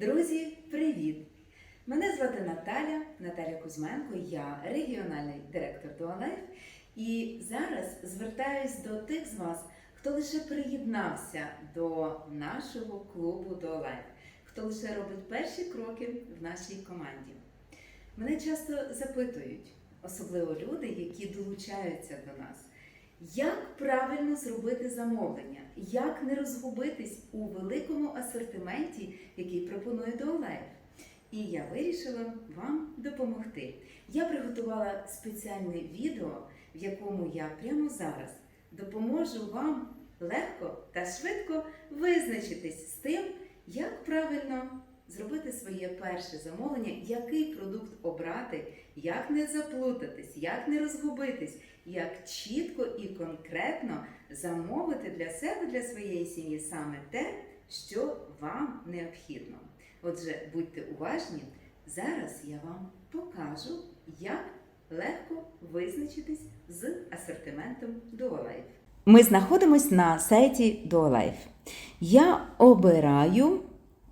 Друзі, привіт! Мене звати Наталя, Наталя Кузьменко, я регіональний директор Дуалайф. І зараз звертаюсь до тих з вас, хто лише приєднався до нашого клубу Дуалайф, хто лише робить перші кроки в нашій команді. Мене часто запитують, особливо люди, які долучаються до нас. Як правильно зробити замовлення? Як не розгубитись у великому асортименті, який пропонує Дуалайф? І я вирішила вам допомогти. Я приготувала спеціальне відео, в якому я прямо зараз допоможу вам легко та швидко визначитись з тим, як правильно зробити своє перше замовлення, який продукт обрати, як не заплутатись, як не розгубитись, як чітко і конкретно замовити для себе, для своєї сім'ї саме те, що вам необхідно. Отже, будьте уважні, зараз я вам покажу, як легко визначитись з асортиментом Duolife. Ми знаходимося на сайті Duolife. Я обираю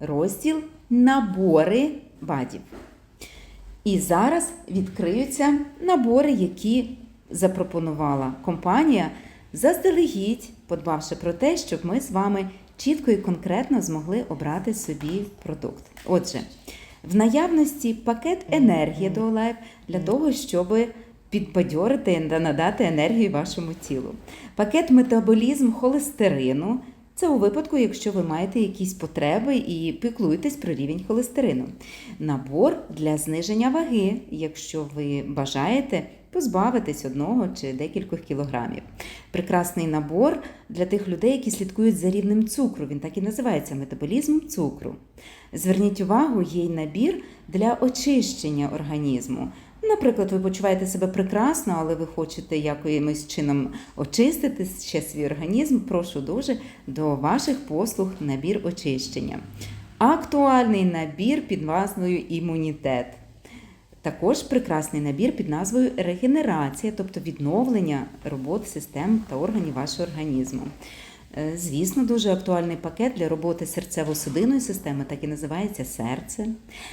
розділ набори бадів. І зараз відкриються набори, які запропонувала компанія, заздалегідь, подбавши про те, щоб ми з вами чітко і конкретно змогли обрати собі продукт. Отже, в наявності пакет енергії до Life для того, щоб підбадьорити та надати енергію вашому тілу. Пакет метаболізм холестерину. Це у випадку, якщо ви маєте якісь потреби і піклуєтесь про рівень холестерину. Набор для зниження ваги, якщо ви бажаєте позбавитись одного чи декількох кілограмів. Прекрасний набор для тих людей, які слідкують за рівнем цукру. Він так і називається метаболізм цукру. Зверніть увагу, є й набір для очищення організму. Наприклад, ви почуваєте себе прекрасно, але ви хочете якимось чином очистити ще свій організм. Прошу дуже до ваших послуг набір очищення. Актуальний набір під назвою імунітет. Також прекрасний набір під назвою регенерація, тобто відновлення роботи систем та органів вашого організму. Е, Звісно, дуже актуальний пакет для роботи серцево-судинної системи, так і називається серце.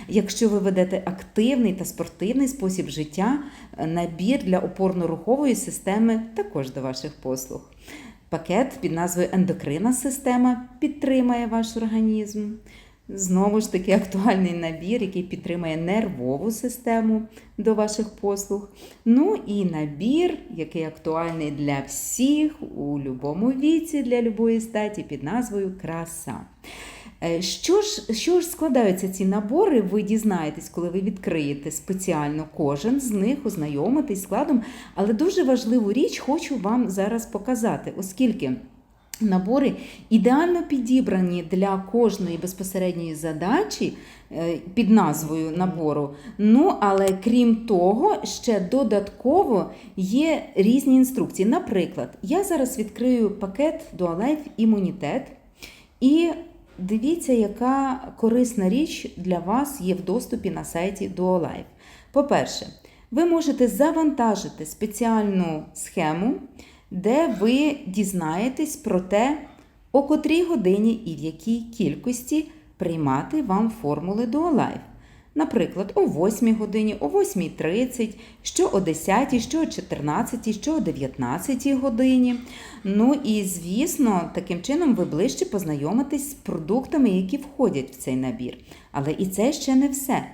Якщо ви ведете активний та спортивний спосіб життя, е, набір для опорно-рухової системи також до ваших послуг. Пакет під назвою ендокринна система підтримає ваш організм. Знову ж таки, актуальний набір, який підтримує нервову систему до ваших послуг. Ну і набір, який актуальний для всіх у будь-якому віці, для любої статі, під назвою Краса. Е, Що ж, що ж складаються ці набори, ви дізнаєтесь, коли ви відкриєте спеціально кожен з них, ознайомитись складом. Але дуже важливу річ хочу вам зараз показати, оскільки. Набори ідеально підібрані для кожної безпосередньої задачі е, під назвою набору. Ну, але крім того, ще додатково є різні інструкції. Наприклад, я зараз відкрию пакет Dualife Імунітет і дивіться, яка корисна річ для вас є в доступі на сайті Dualife. По-перше, ви можете завантажити спеціальну схему де ви дізнаєтесь про те, о котрій годині і в якій кількості приймати вам формули Dualife. Наприклад, о 8 годині, о 8.30, що о 10, що о 14, що о 19 годині. Ну і, звісно, таким чином ви ближче познайомитесь з продуктами, які входять в цей набір. Але і це ще не все.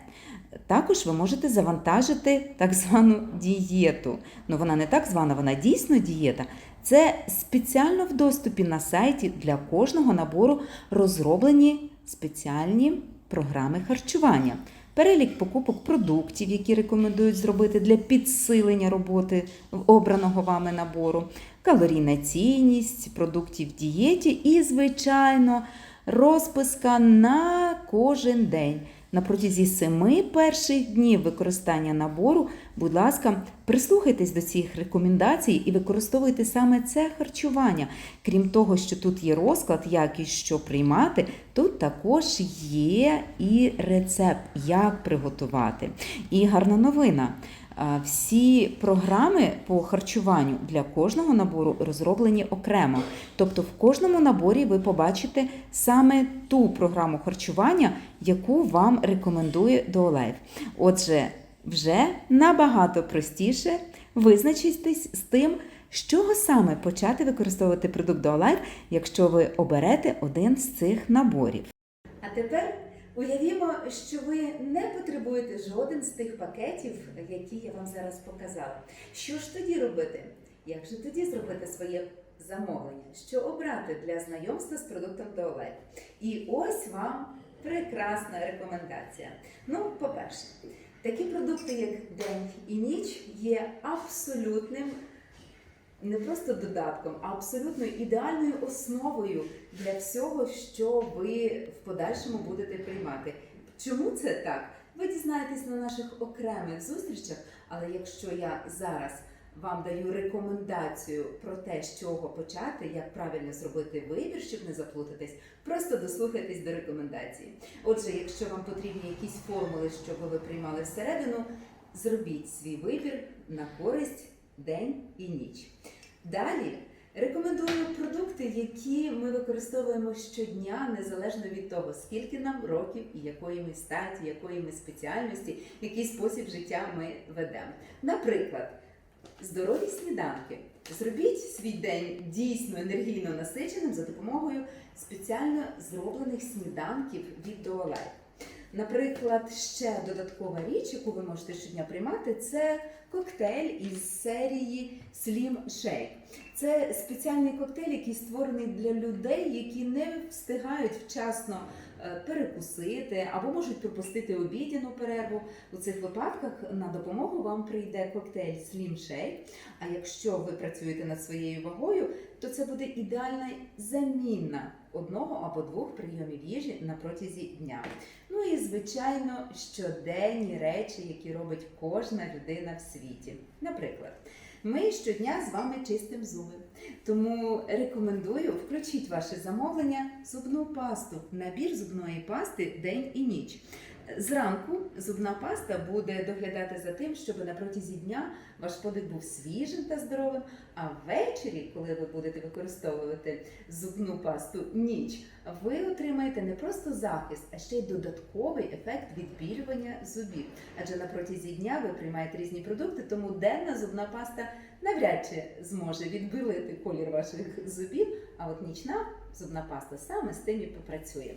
Також ви можете завантажити так звану дієту. Ну, вона не так звана, вона дійсно дієта. Це спеціально в доступі на сайті для кожного набору розроблені спеціальні програми харчування. Перелік покупок продуктів, які рекомендують зробити для підсилення роботи обраного вами набору, калорійна цінність продуктів в дієті і, звичайно, розписка на кожен день. На протязі семи перших днів використання набору, будь ласка, прислухайтесь до цих рекомендацій і використовуйте саме це харчування. Крім того, що тут є розклад, як і що приймати, тут також є і рецепт, як приготувати. І гарна новина. Всі програми по харчуванню для кожного набору розроблені окремо. Тобто в кожному наборі ви побачите саме ту програму харчування, яку вам рекомендує DoLife. Отже, вже набагато простіше визначитись з тим, з чого саме почати використовувати продукт DoLife, якщо ви оберете один з цих наборів. А тепер уявімо, що ви не потребуєте жоден з тих пакетів, які я вам зараз показала. Що ж тоді робити? Як же тоді зробити своє замовлення? Що обрати для знайомства з продуктом DoLife? І ось вам прекрасна рекомендація. Ну, по-перше, такі продукти, як день і ніч, є абсолютним не просто додатком, а абсолютно ідеальною основою для всього, що ви в подальшому будете приймати. Чому це так? Ви дізнаєтесь на наших окремих зустрічах, але якщо я зараз вам даю рекомендацію про те, з чого почати, як правильно зробити вибір, щоб не заплутатись, просто дослухайтесь до рекомендації. Отже, якщо вам потрібні якісь формули, щоб ви приймали всередину, зробіть свій вибір на користь день і ніч. Далі рекомендую продукти, які ми використовуємо щодня, незалежно від того, скільки нам років і якої ми статі, якої ми спеціальності, який спосіб життя ми ведемо. Наприклад, здорові сніданки. Зробіть свій день дійсно енергійно насиченим за допомогою спеціально зроблених сніданків від Duolife. Наприклад, ще додаткова річ, яку ви можете щодня приймати, це коктейль із серії Slim Shake. Це спеціальний коктейль, який створений для людей, які не встигають вчасно е, перекусити або можуть пропустити обідяну перерву. У цих випадках на допомогу вам прийде коктейль Slim Shake. А якщо ви працюєте над своєю вагою, то це буде ідеальна заміна одного або двох прийомів їжі на протязі дня. Ну і звичайно щоденні речі, які робить кожна людина в світі. Наприклад, ми щодня з вами чистимо зуби. Тому рекомендую включіть ваше замовлення зубну пасту, набір зубної пасти день і ніч. Зранку зубна паста буде доглядати за тим, щоб на протязі дня ваш подих був свіжим та здоровим. А ввечері, коли ви будете використовувати зубну пасту ніч, ви отримаєте не просто захист, а ще й додатковий ефект відбілювання зубів. Адже на протязі дня ви приймаєте різні продукти, тому денна зубна паста навряд чи зможе відбілити колір ваших зубів, а от нічна зубна паста саме з тим і попрацює.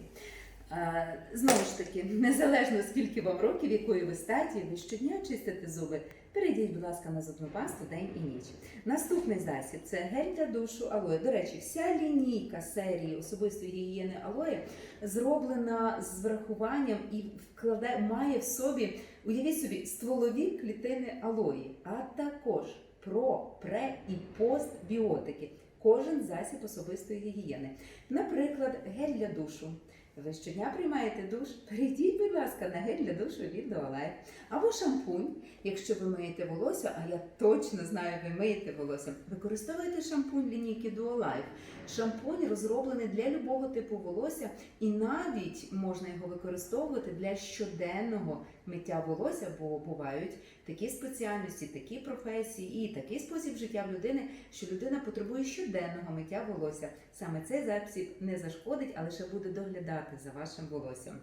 Е, Знову ж таки, незалежно скільки вам років, якої ви статі, ви щодня чистите зуби. Перейдіть, будь ласка, на зубну пасту день і ніч. Наступний засіб це гель для душу алоє. До речі, вся лінійка серії особистої гігієни алоє зроблена з врахуванням і вкладає, має в собі, уявіть собі, стволові клітини алої, а також про, пре і постбіотики. Кожен засіб особистої гігієни. Наприклад, гель для душу. Ви щодня приймаєте душ, перейдіть, будь ласка, на гель для душу від Duolife. Або шампунь, якщо ви миєте волосся, а я точно знаю, ви миєте волосся. Використовуйте шампунь лінійки Duolife. Шампунь розроблений для любого типу волосся, і навіть можна його використовувати для щоденного миття волосся, бо бувають такі спеціальності, такі професії і такий спосіб життя в людини, що людина потребує щоденного миття волосся. Саме цей засіб не зашкодить, а лише буде доглядати за вашим волоссям.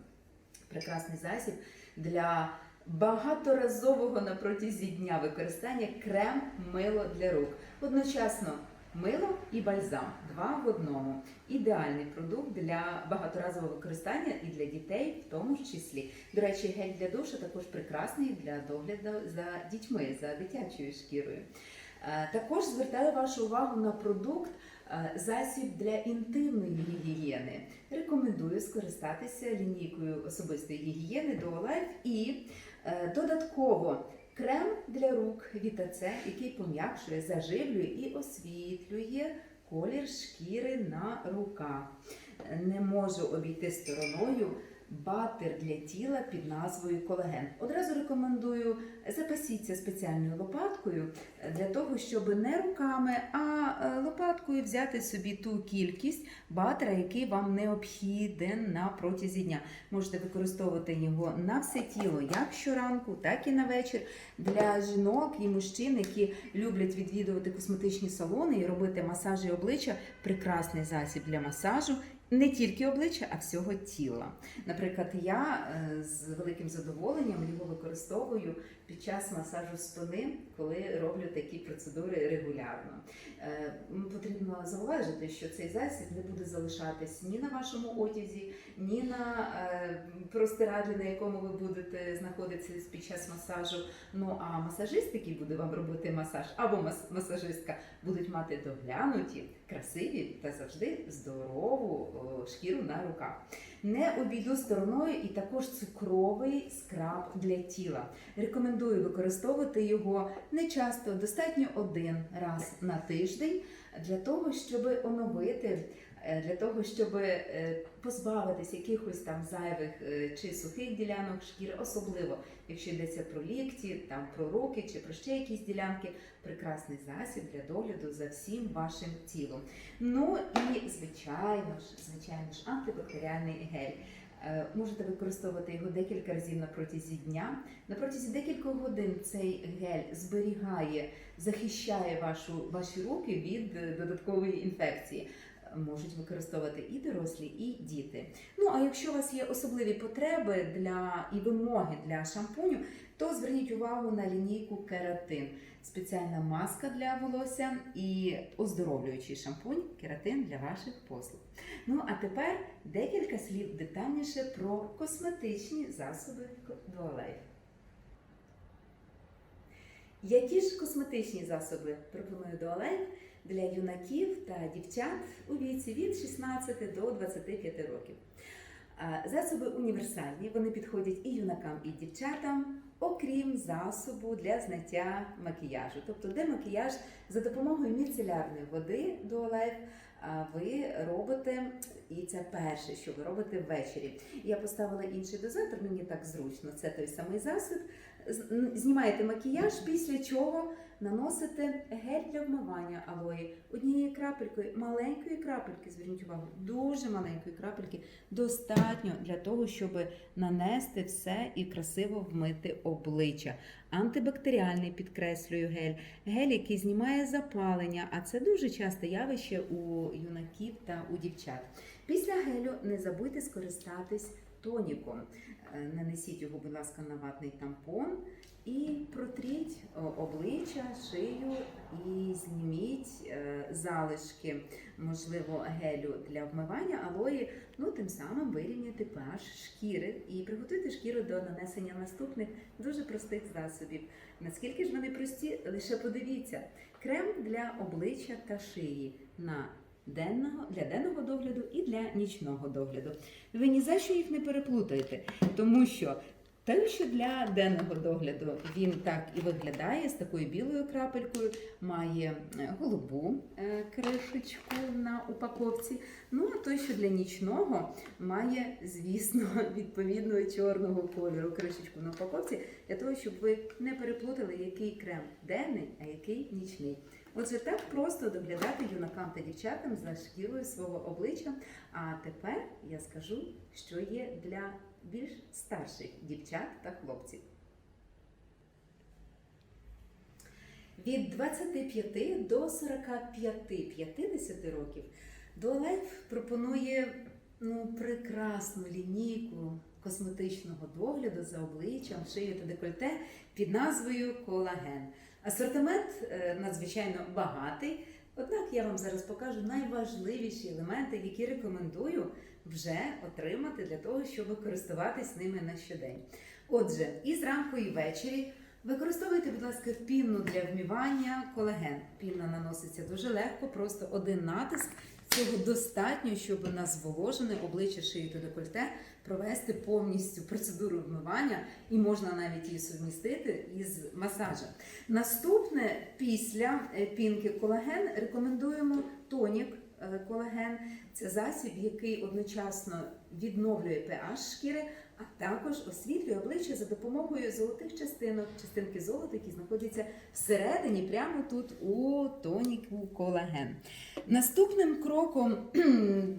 Прекрасний засіб для багаторазового на протязі дня використання крем мило для рук. Одночасно мило і бальзам два в одному. Ідеальний продукт для багаторазового використання і для дітей, в тому ж числі. До речі, гель для душу також прекрасний для догляду за дітьми, за дитячою шкірою. Е, Також звертаю вашу увагу на продукт засіб для інтимної гігієни. Рекомендую скористатися лінійкою особистої гігієни Duolife і е, додатково крем для рук Вітаце, який пом'якшує, заживлює і освітлює колір шкіри на руках. Не можу обійти стороною батер для тіла під назвою колаген. Одразу рекомендую запасіться спеціальною лопаткою е, для того, щоб не руками, а е, лопаткою взяти собі ту кількість батера, який вам необхіден на протязі дня. Можете використовувати його на все тіло, як щоранку, так і на вечір. Для жінок і мужчин, які люблять відвідувати косметичні салони і робити масажі обличчя, прекрасний засіб для масажу. Не тільки обличчя, а всього тіла. Наприклад, я е, з великим задоволенням його використовую під час масажу спини, коли роблю такі процедури регулярно. Е, Потрібно зауважити, що цей засіб не буде залишатись ні на вашому одязі, ні на е, простирадлі, на якому ви будете знаходитися під час масажу. Ну а масажист, який буде вам робити масаж, або масажистка, будуть мати доглянуті, красиві та завжди здорову шкіру на руках. Не обійду стороною і також цукровий скраб для тіла. Рекомендую використовувати його не часто, достатньо один раз на тиждень для того, щоб оновити. Е, Для того щоб е, позбавитись якихось там зайвих е, чи сухих ділянок шкіри, особливо якщо йдеться про лікті, там про руки чи про ще якісь ділянки, прекрасний засіб для догляду за всім вашим тілом. Ну і звичайно ж, звичайно ж, антибактеріальний гель. Можете використовувати його декілька разів на протязі дня. На протязі декількох годин цей гель зберігає, захищає вашу, ваші руки від додаткової інфекції. Можуть використовувати і дорослі, і діти. Ну а якщо у вас є особливі потреби для і вимоги для шампуню, то зверніть увагу на лінійку кератин. Спеціальна маска для волосся і оздоровлюючий шампунь кератин для ваших послуг. Ну а тепер декілька слів детальніше про косметичні засоби Dualife. Які ж косметичні засоби пропонує Dualife для юнаків та дівчат у віці від 16 до 25 років? Засоби універсальні, вони підходять і юнакам, і дівчатам, окрім засобу для зняття макіяжу. Тобто, де макіяж за допомогою міцелярної води а, ви робите, і це перше, що ви робите ввечері. Я поставила інший дозатор, мені так зручно. Це той самий засіб. Знімаєте макіяж, після чого наносите гель для вмивання алої однією крапелькою, маленької крапельки, зверніть увагу, дуже маленької крапельки, достатньо для того, щоб нанести все і красиво вмити обличчя. Антибактеріальний підкреслюю гель, гель, який знімає запалення, а це дуже часте явище у юнаків та у дівчат. Після гелю не забудьте скористатись тоніком. Е, Нанесіть його, будь ласка, на ватний тампон і протріть обличчя, шию і зніміть е, залишки, можливо, гелю для вмивання алої. Ну, тим самим вирівняйте pH шкіри і приготуйте шкіру до нанесення наступних дуже простих засобів. Наскільки ж вони прості, лише подивіться: крем для обличчя та шиї на денного для денного догляду і для нічного догляду. Ви ні за що їх не переплутаєте, тому що те, що для денного догляду він так і виглядає з такою білою крапелькою, має е, голубу е, кришечку на упаковці. Ну а той, що для нічного, має, звісно, відповідно чорного кольору кришечку на упаковці, для того, щоб ви не переплутали, який крем денний, а який нічний. Отже, так просто доглядати юнакам та дівчатам за шкірою свого обличчя. А тепер я скажу, що є для більш старших дівчат та хлопців. Від 25 до 45-50 років Дуалайф пропонує ну, прекрасну лінійку косметичного догляду за обличчям, шиєю та декольте під назвою Колаген. Асортимент е, надзвичайно багатий. Однак я вам зараз покажу найважливіші елементи, які рекомендую вже отримати для того, щоб користуватись ними на щодень. Отже, і зранку, і ввечері використовуйте, будь ласка, пінну для вмівання колаген. Пінна наноситься дуже легко, просто один натиск. Цього достатньо, щоб на зволожене обличчя шиї та декольте провести повністю процедуру вмивання, і можна навіть її сумістити із масажем. Наступне після е, пінки колаген рекомендуємо тонік е, колаген. Це засіб, який одночасно відновлює pH шкіри, а також освітлює обличчя за допомогою золотих частинок, частинки золота, які знаходяться всередині, прямо тут у тоніку колаген. Наступним кроком,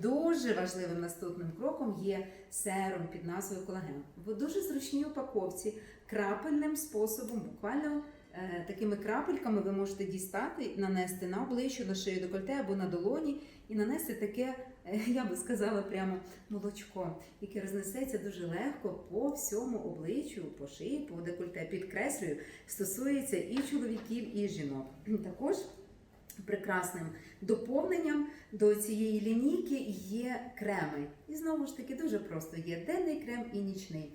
дуже важливим наступним кроком є серум під назвою колаген. В дуже зручній упаковці крапельним способом, буквально такими крапельками ви можете дістати, нанести на обличчя, на шию декольте або на долоні і нанести таке, е, я би сказала, прямо молочко, яке рознесеться дуже легко по всьому обличчю, по шиї, по декольте. Підкреслюю, стосується і чоловіків, і жінок. Також прекрасним доповненням до цієї лінійки є креми. І знову ж таки дуже просто є денний крем і нічний.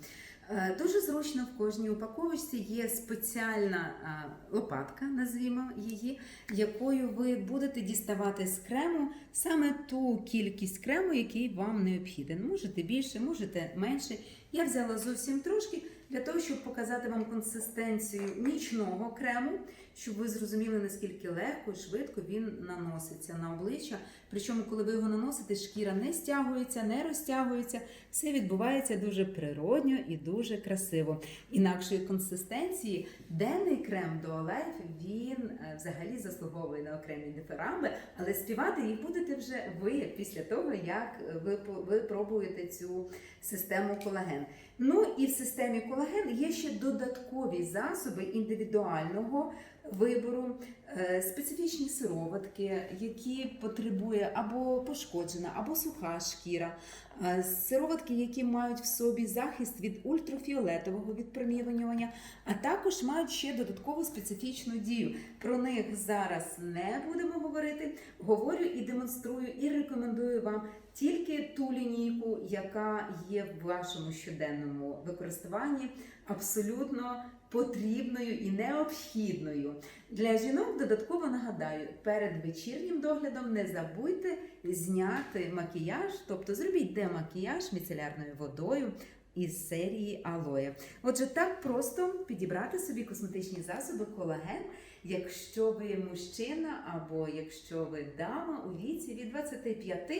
Е, Дуже зручно в кожній упаковочці є спеціальна е, лопатка, назвімо її, якою ви будете діставати з крему саме ту кількість крему, який вам необхіден. Можете більше, можете менше. Я взяла зовсім трошки для того, щоб показати вам консистенцію нічного крему, щоб ви зрозуміли, наскільки легко і швидко він наноситься на обличчя. Причому, коли ви його наносите, шкіра не стягується, не розтягується. Все відбувається дуже природньо і дуже красиво. Інакшої консистенції денний крем до Олеф він е, взагалі заслуговує на окремі дифирамби, але співати їх будете вже ви після того, як ви, по- ви пробуєте цю систему колаген. Ну і в системі колаген є ще додаткові засоби індивідуального вибору, е, специфічні сироватки, які потребує або пошкоджена, або суха шкіра. Е, Сироватки, які мають в собі захист від ультрафіолетового відпромінювання, а також мають ще додаткову специфічну дію. Про них зараз не будемо говорити. Говорю і демонструю, і рекомендую вам тільки ту лінійку, яка є в вашому щоденному використанні, абсолютно потрібною і необхідною. Для жінок додатково нагадаю, перед вечірнім доглядом не забудьте зняти макіяж, тобто зробіть демакіяж міцелярною водою. Із серії алоє. Отже, так просто підібрати собі косметичні засоби колаген, якщо ви мужчина або якщо ви дама у віці від 25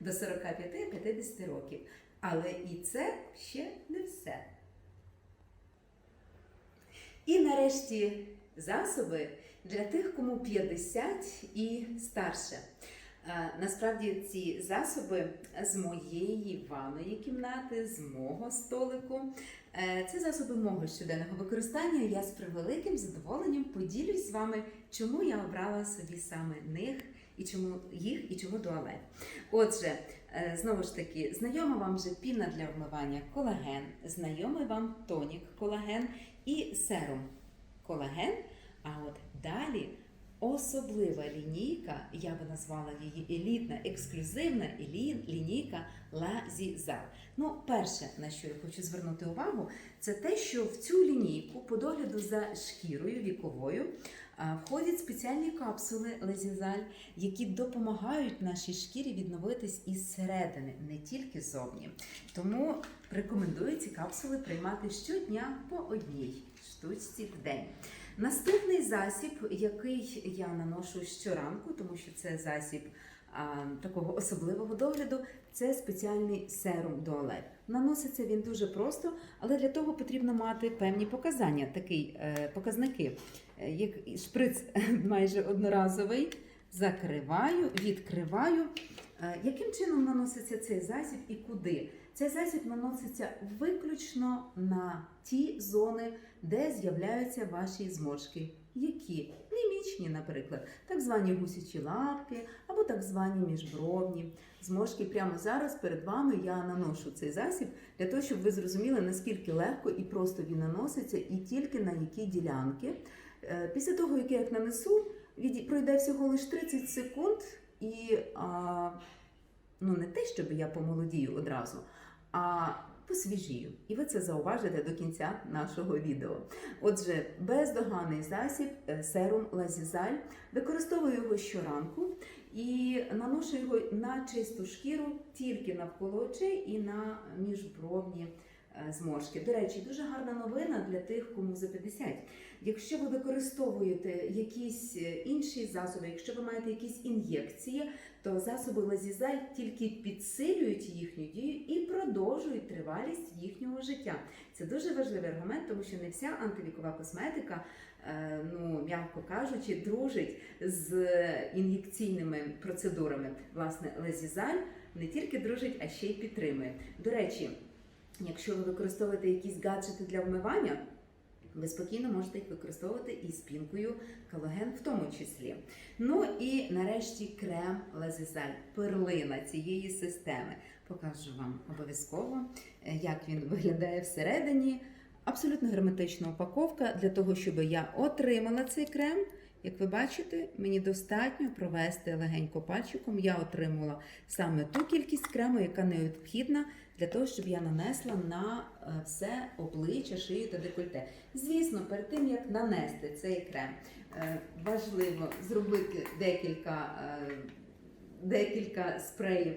до 45-50 років. Але і це ще не все. І нарешті засоби для тих, кому 50 і старше. Насправді ці засоби з моєї ванної кімнати, з мого столику. Е, Це засоби мого щоденного використання. Я з превеликим задоволенням поділюсь з вами, чому я обрала собі саме них і чому їх і чого туалет. Отже, е, знову ж таки, знайома вам вже піна для вмивання колаген, знайомий вам тонік колаген і сером колаген. А от далі особлива лінійка, я би назвала її елітна, ексклюзивна лінійка Лазізал. Ну, перше, на що я хочу звернути увагу, це те, що в цю лінійку по догляду за шкірою віковою входять спеціальні капсули Лазізаль, які допомагають нашій шкірі відновитись із середини, не тільки зовні. Тому рекомендую ці капсули приймати щодня по одній штучці в день. Наступний засіб, який я наношу щоранку, тому що це засіб такого особливого догляду, це спеціальний серум Дуалет. Наноситься він дуже просто, але для того потрібно мати певні показання, такі е, показники, е, як шприц майже одноразовий. Закриваю, відкриваю. Е, Яким чином наноситься цей засіб і куди? Цей засіб наноситься виключно на ті зони, де з'являються ваші зморшки. Які? Мімічні, наприклад, так звані гусячі лапки або так звані міжбровні зморшки. Прямо зараз перед вами я наношу цей засіб для того, щоб ви зрозуміли, наскільки легко і просто він наноситься, і тільки на які ділянки. Е, Після того, як я їх нанесу, пройде всього лише 30 секунд, і а, ну не те, щоб я помолодію одразу, а посвіжію. І ви це зауважите до кінця нашого відео. Отже, бездоганний засіб е, серум Лазізаль. Використовую його щоранку і наношу його на чисту шкіру тільки навколо очей і на міжбровні зморшки. До речі, дуже гарна новина для тих, кому за 50. Якщо ви використовуєте якісь е, інші засоби, якщо ви маєте якісь ін'єкції, то засоби Лазізаль тільки підсилюють їхню дію і продовжують тривалість їхнього життя. Це дуже важливий аргумент, тому що не вся антивікова косметика, е, ну м'яко кажучи, дружить з ін'єкційними процедурами. Власне, Лазізаль не тільки дружить, а ще й підтримує. До речі, якщо ви використовуєте якісь гаджети для вмивання. Ви спокійно можете їх використовувати і з пінкою колаген в тому числі. Ну і нарешті крем Лазизаль, перлина цієї системи. Покажу вам обов'язково, е, як він виглядає всередині. Абсолютно герметична упаковка для того, щоб я отримала цей крем. Як ви бачите, мені достатньо провести легенько пальчиком. Я отримала саме ту кількість крему, яка необхідна для того, щоб я нанесла на е, все обличчя, шию та декольте. Звісно, перед тим як нанести цей крем, е, важливо зробити декілька, е, декілька спреїв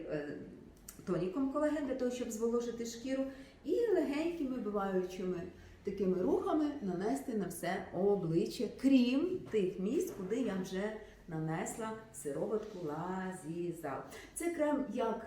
тоніком колаген для того, щоб зволожити шкіру, і легенькими биваючими такими рухами нанести на все обличчя, крім тих місць, куди я вже нанесла сироватку лазізал. Це крем як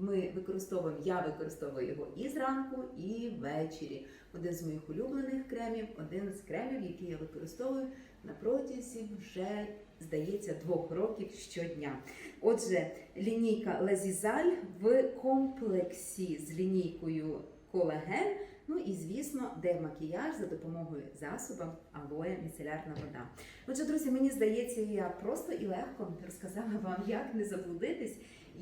ми використовуємо, я використовую його і зранку, і ввечері. Один з моїх улюблених кремів, один з кремів, який я використовую на протязі вже, здається, двох років щодня. Отже, лінійка Лазізаль в комплексі з лінійкою колаген. Ну і звісно, дермакіяж за допомогою засобу алоє міцелярна вода. Отже, друзі, мені здається, я просто і легко розказала вам, як не заблудитись,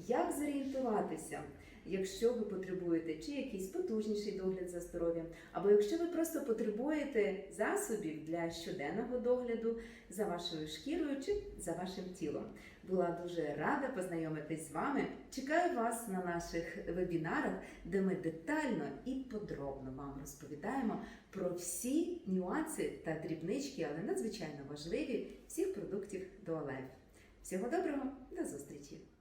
як зорієнтуватися, якщо ви потребуєте чи якийсь потужніший догляд за здоров'ям, або якщо ви просто потребуєте засобів для щоденного догляду за вашою шкірою чи за вашим тілом. Була дуже рада познайомитись з вами. Чекаю вас на наших вебінарах, де ми детально і подробно вам розповідаємо про всі нюанси та дрібнички, але надзвичайно важливі всіх продуктів Дуалайф. Всього доброго, до зустрічі!